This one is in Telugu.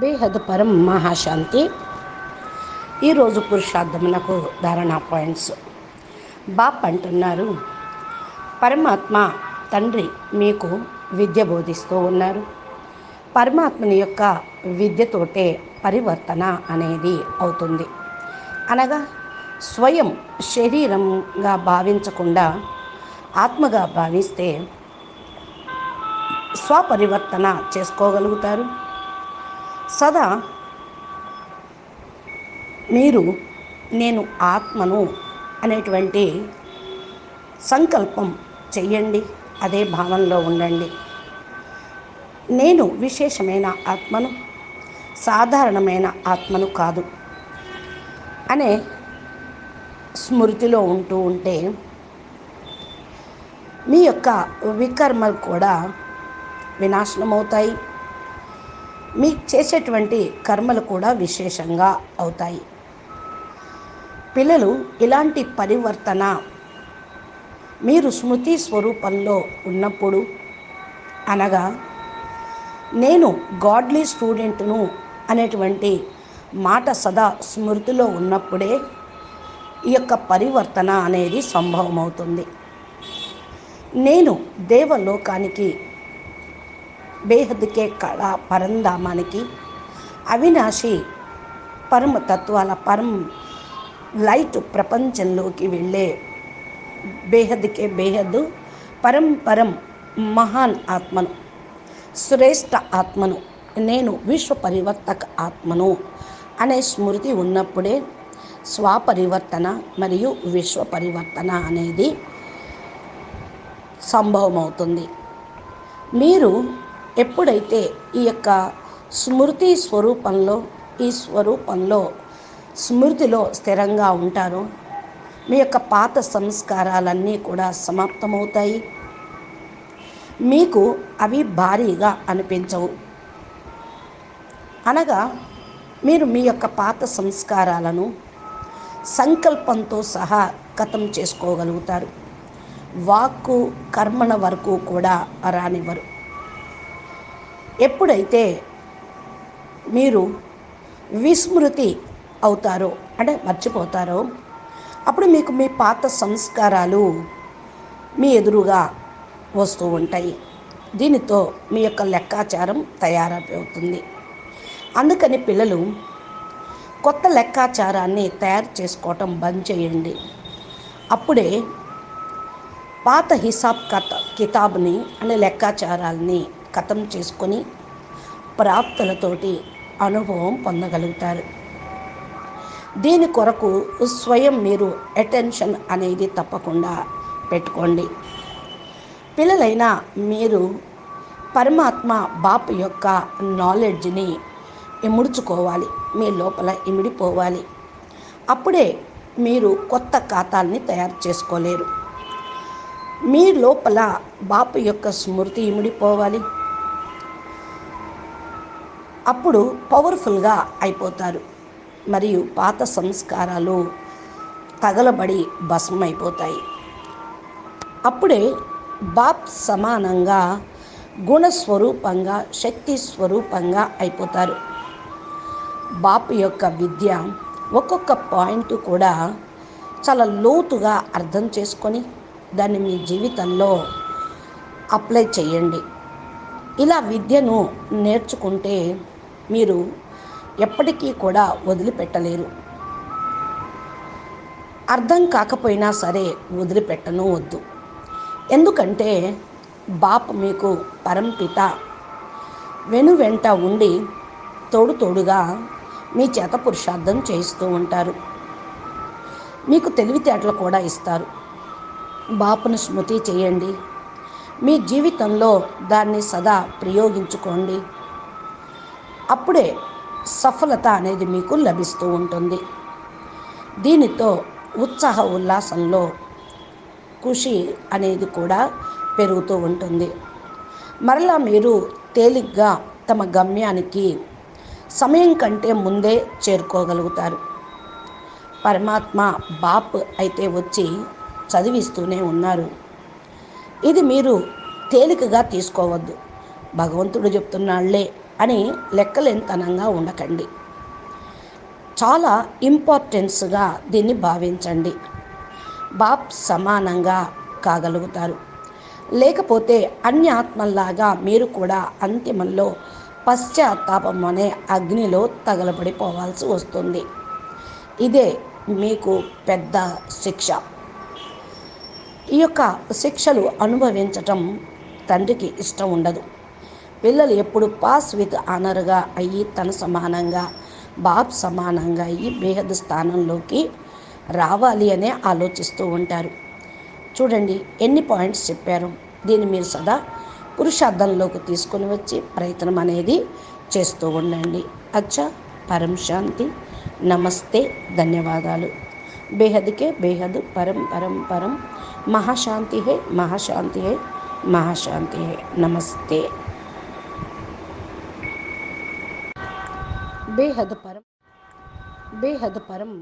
బేహద్ పరం మహాశాంతి. ఈరోజు పురుషార్థమునకు ధారణ పాయింట్స్. బాప్ అంటున్నారు పరమాత్మ తండ్రి మీకు విద్య బోధిస్తూ ఉన్నారు. పరమాత్మని యొక్క విద్యతోటే పరివర్తన అనేది అవుతుంది. అనగా స్వయం శరీరంగా భావించకుండా ఆత్మగా భావిస్తే స్వపరివర్తన చేసుకోగలుగుతారు. సదా మీరు నేను ఆత్మను అనేటువంటి సంకల్పం చెయ్యండి అదే భావనలో ఉండండి. నేను విశేషమైన ఆత్మను సాధారణమైన ఆత్మను కాదు అనే స్మృతిలో ఉంటూ ఉంటే మీ యొక్క వికర్మలు కూడా వినాశనమవుతాయి. మీ చేసేటువంటి కర్మలు కూడా విశేషంగా అవుతాయి. పిల్లలు ఇలాంటి పరివర్తన మీరు స్మృతి స్వరూపంలో ఉన్నప్పుడు అనగా నేను గాడ్లీ స్టూడెంట్ను అనేటువంటి మాట సదా స్మృతిలో ఉన్నప్పుడే ఈ యొక్క పరివర్తన అనేది సంభవమవుతుంది. నేను దేవలోకానికి బేహద్కే కళ పరంధామానికి అవినాశి పరమ తత్వాల పరం లైట్ ప్రపంచంలోకి వెళ్ళే బేహద్కే బేహద్దు పరం పరం మహాన్ ఆత్మను శ్రేష్ఠ ఆత్మను నేను విశ్వ పరివర్తక ఆత్మను అనే స్మృతి ఉన్నప్పుడే స్వపరివర్తన మరియు విశ్వ పరివర్తన అనేది సంభవమవుతుంది. మీరు ఎప్పుడైతే ఈ యొక్క స్మృతి స్వరూపంలో ఈ స్వరూపంలో స్మృతిలో స్థిరంగా ఉంటారో మీ యొక్క పాత సంస్కారాలన్నీ కూడా సమాప్తమవుతాయి. మీకు అవి భారీగా అనిపించవు. అనగా మీరు మీ యొక్క పాత సంస్కారాలను సంకల్పంతో సహా కథం చేసుకోగలుగుతారు. వాక్కు కర్మణ వరకు కూడా రానివ్వరు. ఎప్పుడైతే మీరు విస్మృతి అవుతారో అంటే మర్చిపోతారో అప్పుడు మీకు మీ పాత సంస్కారాలు మీ ఎదురుగా వస్తూ ఉంటాయి. దీనితో మీ యొక్క లెక్కాచారం తయారవుతుంది. అందుకని పిల్లలు కొత్త లెక్కాచారాన్ని తయారు చేసుకోవటం బంద్ చేయండి. అప్పుడే పాత హిసాబ్ కథ కితాబ్ని అనే లెక్కాచారాల్ని కథం చేసుకొని ప్రాప్తులతోటి అనుభవం పొందగలుగుతారు. దీని కొరకు స్వయం మీరు అటెన్షన్ అనేది తప్పకుండా పెట్టుకోండి. పిల్లలైనా మీరు పరమాత్మ బాపు యొక్క నాలెడ్జ్ని ఇముడుచుకోవాలి. మీ లోపల ఇమిడిపోవాలి. అప్పుడే మీరు కొత్త ఖాతాల్ని తయారు చేసుకోలేరు. మీ లోపల బాపు యొక్క స్మృతి ఇమిడిపోవాలి. అప్పుడు పవర్ఫుల్గా అయిపోతారు. మరియు పాత సంస్కారాలు తగలబడి భస్మైపోతాయి అప్పుడే బాప్ సమానంగా గుణస్వరూపంగా శక్తి స్వరూపంగా అయిపోతారు. బాప్ యొక్క విద్య ఒక్కొక్క పాయింట్ కూడా చాలా లోతుగా అర్థం చేసుకొని దాన్ని మీ జీవితంలో అప్లై చేయండి. ఇలా విద్యను నేర్చుకుంటే మీరు ఎప్పటికీ కూడా వదిలిపెట్టలేరు. అర్థం కాకపోయినా సరే వదిలిపెట్టను వద్దు. ఎందుకంటే బాప్ మీకు పరంపిత వెను వెంట ఉండి తోడు తోడుగా మీ చేత పురుషార్థం చేయిస్తూ ఉంటారు. మీకు తెలివితేటలు కూడా ఇస్తారు. బాపును స్మృతి చేయండి. మీ జీవితంలో దాన్ని సదా ప్రయోగించుకోండి. అప్పుడే సఫలత అనేది మీకు లభిస్తూ ఉంటుంది. దీనితో ఉత్సాహ ఉల్లాసంలో ఖుషి అనేది కూడా పెరుగుతూ ఉంటుంది. మరలా మీరు తేలిగ్గా తమ గమ్యానికి సమయం కంటే ముందే చేరుకోగలుగుతారు. పరమాత్మ బాప్ అయితే వచ్చి చదివిస్తూనే ఉన్నారు. ఇది మీరు తేలికగా తీసుకోవద్దు. భగవంతుడు చెప్తున్నాళ్ళే అని లెక్కలేనితనంగా ఉండకండి. చాలా ఇంపార్టెన్స్గా దీన్ని భావించండి. బాప్ సమానంగా కాగలుగుతారు. లేకపోతే అన్ని ఆత్మల్లాగా మీరు కూడా అంతిమంలో పశ్చాత్తాపం అనే అగ్నిలో తగలబడిపోవాల్సి వస్తుంది. ఇదే మీకు పెద్ద శిక్ష. ఈ యొక్క శిక్షలు అనుభవించటం తండ్రికి ఇష్టం ఉండదు. పిల్లలు ఎప్పుడు పాస్ విత్ ఆనర్గా అయ్యి తన సమానంగా బాబ్ సమానంగా అయ్యి బేహద్ స్థానంలోకి రావాలి అనే ఆలోచిస్తూ ఉంటారు. చూడండి ఎన్ని పాయింట్స్ చెప్పారు. దీన్ని మీరు సదా పురుషార్థంలోకి తీసుకొని వచ్చి ప్రయత్నం అనేది చేస్తూ ఉండండి. అచ్చా పరం శాంతి నమస్తే ధన్యవాదాలు. బేహద్కే బేహద్ పరం పరం పరం మహాశాంతి హే మహాశాంతి హే మహాశాంతి హే నమస్తే. బేహద్ పరం బేహద్ పరం